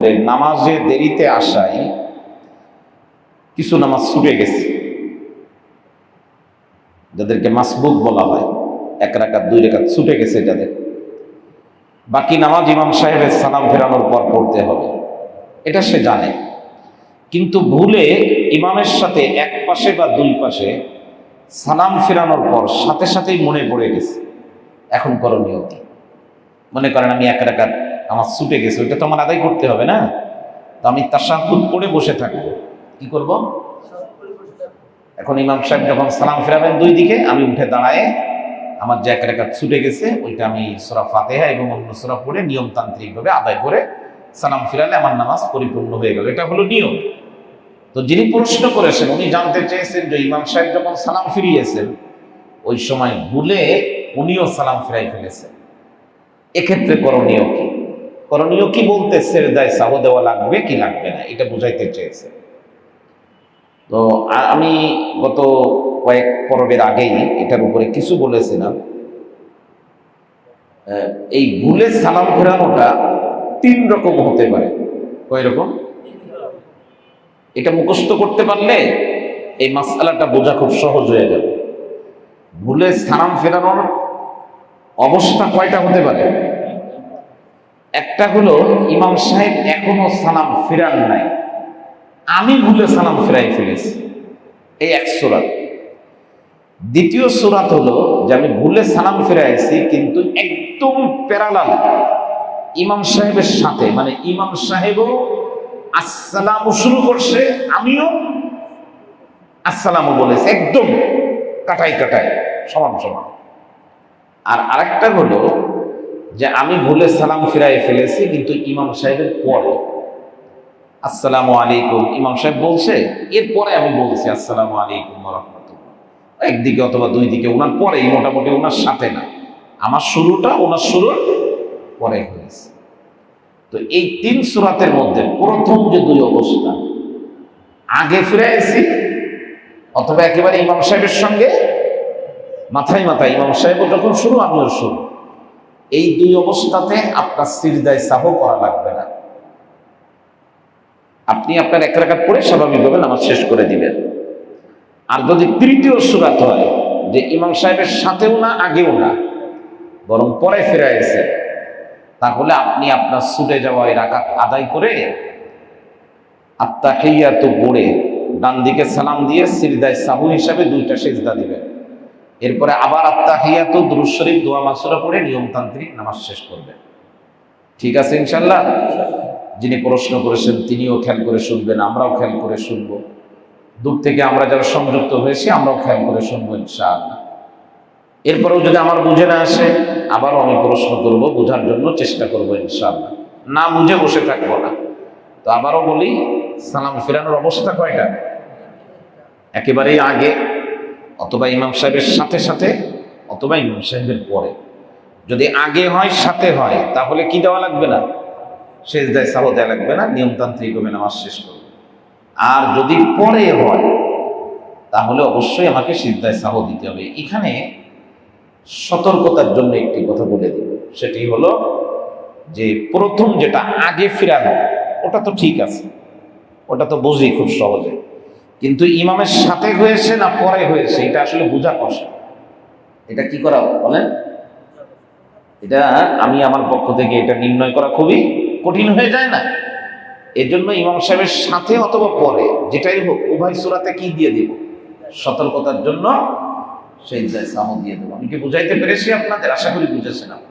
নামাজে দেরিতে আসায় কিছু নামাজ ছুটে গেছে। যাদেরকে মাসবুক বলা হয়, এক রাকাত, দুই রেখাত ছুটে গেছে যাদের। বাকি নামাজ ইমাম সাহেবের সালাম ফেরানোর পর পড়তে হবে। এটা সে জানে। কিন্তু ভুলে ইমামের সাথে এক পাশে বা দুই পাশে সালাম ফেরানোর পর সাথে সাথেই মনে পড়ে গেছে। এখন করণীয় কি? মনে করেন আমি এক রাকাত আমার ছুটে গেছে, ওইটা তো আমার আদায় করতে হবে না? তো আমি তার সাহুদ পড়ে বসে থাকব। কি করব? এখন ইমাম সাহেব যখন সালাম ফেরাবেন দুই দিকে, আমি উঠে দাঁড়ায় আমার যে এক রেখা ছুটে গেছে, ওইটা আমি সোরা ফাতেহা এবং অন্য সোরা পড়ে নিয়মতান্ত্রিকভাবে আদায় করে সালাম ফিরালে আমার নামাজ পরিপূর্ণ হয়ে গেল। এটা হলো নিয়ম। তো যিনি প্রশ্ন করেছেন, উনি জানতে চেয়েছেন যে ইমাম সাহেব যখন সালাম ফিরিয়েছেন, ওই সময় ভুলে উনিও সালাম ফিরাই ফেলেছেন। এক্ষেত্রে করণীয় কি? করণীয় কি বলতে সেরদায় সাহ দেওয়া লাগবে কি লাগবে না? এটা বুঝাইতে চেয়েছে। তো আমি গত কয়েক পর্বের আগেই এটার উপরে কিছু বলেছিলাম। এই ভুলে সালাম ফেরানোটা তিন রকম হতে পারে। কয় রকম? এটা মুখস্থ করতে পারলে এই মাসালাটা বোঝা খুব সহজ হয়ে যাবে। ভুলে সালাম ফেরানোর অবস্থা কয়টা হতে পারে? একটা হলো ইমাম সাহেব এখনও সালাম ফেরান নাই। আমি ভুলে সালাম ফেরাই ফেলেছি। এই এক সুরাত। দ্বিতীয় সুরাত হলো যে আমি ভুলে সালাম ফেরাইছি, কিন্তু একদম প্যারালাল। ইমাম সাহেবের সাথে মানে ইমাম সাহেবও আসসালাম শুরু করছে, আমিও আসসালামও বলেছি। একদম কাটাই কাটাই, সমান সমান। আর আরেকটা হলো যে আমি ভুলে সালাম ফিরাই ফেলেছি, কিন্তু ইমাম সাহেবের পরে। আসসালামু আলাইকুম, ইমাম সাহেব বলছে, এরপরে আমি বলছি আসসালামু আলাইকুম একদিকে অথবা দুই দিকে ওনার পরেই মোটামুটি ওনার সাথে না। আমার শুরুটা ওনার শুরুর পরে হয়েছে। তো এই তিন সুরাতের মধ্যে প্রথম যে দুই অবস্থা, আগে ফিরে এসেছি অথবা একেবারে ইমাম সাহেবের সঙ্গে, মাথায় মাথায়, ইমাম সাহেব যখন শুরু, আমিও শুরু। এই দুই অবস্থাতে আপনার সিরদায় সাহ করা লাগবে না। আপনি আপনার এক রাকাত পড়ে স্বাভাবিকভাবে নামাজ শেষ করে দিবেন। আর যদি তৃতীয় সুরাত হয়, যে ইমাম সাহেবের সাথেও না, আগেও না, বরং পরে ফিরে এসে তাহলে আপনি আপনার ছুটে যাওয়া এই রাকাত আদায় করে আত্মা হেইয়া তো গড়ে ডান দিকে সালাম দিয়ে সিরদায় সাহু হিসাবে দুইটা সেজদা দিবেন। এরপরে আবার আত্মা হেইয়া তো দুরুজ শরীফ দোয়া মাসুরা পড়ে নিয়মতান্ত্রিক নামাজ শেষ করবেন ঠিক আছে ইনশাল্লাহ যিনি প্রশ্ন করেছেন তিনিও খেয়াল করে শুনবেন, আমরাও খেয়াল করে শুনব। দূর থেকে আমরা যারা সংযুক্ত হয়েছি, আমরাও খেয়াল করে শুনব ইনশাআল্লাহ। এরপরেও যদি আমার বুঝে না আসে, আবারও আমি প্রশ্ন করব, বোঝার জন্য চেষ্টা করব ইনশাআল্লাহ। না বুঝে বসে থাকব না। তো আবারও বলি, সালাম ফেরানোর অবস্থা কয়টা? একেবারেই আগে অথবা ইমাম সাহেবের সাথে সাথে, অথবা ইমাম সাহেবের পরে। যদি আগে হয়, সাথে হয়, তাহলে কি দেওয়া লাগবে না? শেষ দেয় সাহ দেওয়া লাগবে না, নিয়মতান্ত্রিক হবে নামাজ শেষ করবে। আর যদি পরে হয়, তাহলে অবশ্যই আমাকে সিদ্ধায় সাহ দিতে হবে। এখানে সতর্কতার জন্য একটি কথা বলে দিব। সেটি হলো যে, প্রথম যেটা আগে ফিরানো, ওটা তো ঠিক আছে। ওটা তো বুঝি খুব সহজে। কিন্তু ইমামের সাথে হয়েছে না পরে হয়েছে? এটা আসলে বোঝা কষ্ট। এটা কি করা বলেন? এটা আমি আমার পক্ষ থেকে এটা নির্ণয় করা খুবই কঠিন হয়ে যায় না। এর জন্য ইমাম সাহেবের সাথে অথবা পরে, যেটাই হোক, উভয় সুরাতে কি দিয়ে দিব? সতর্কতার জন্য সেই সামো দিয়ে দেবো। আমি কি বুঝাইতে পেরেছি আপনাদের? আশা করি বুঝেছেন আপনারা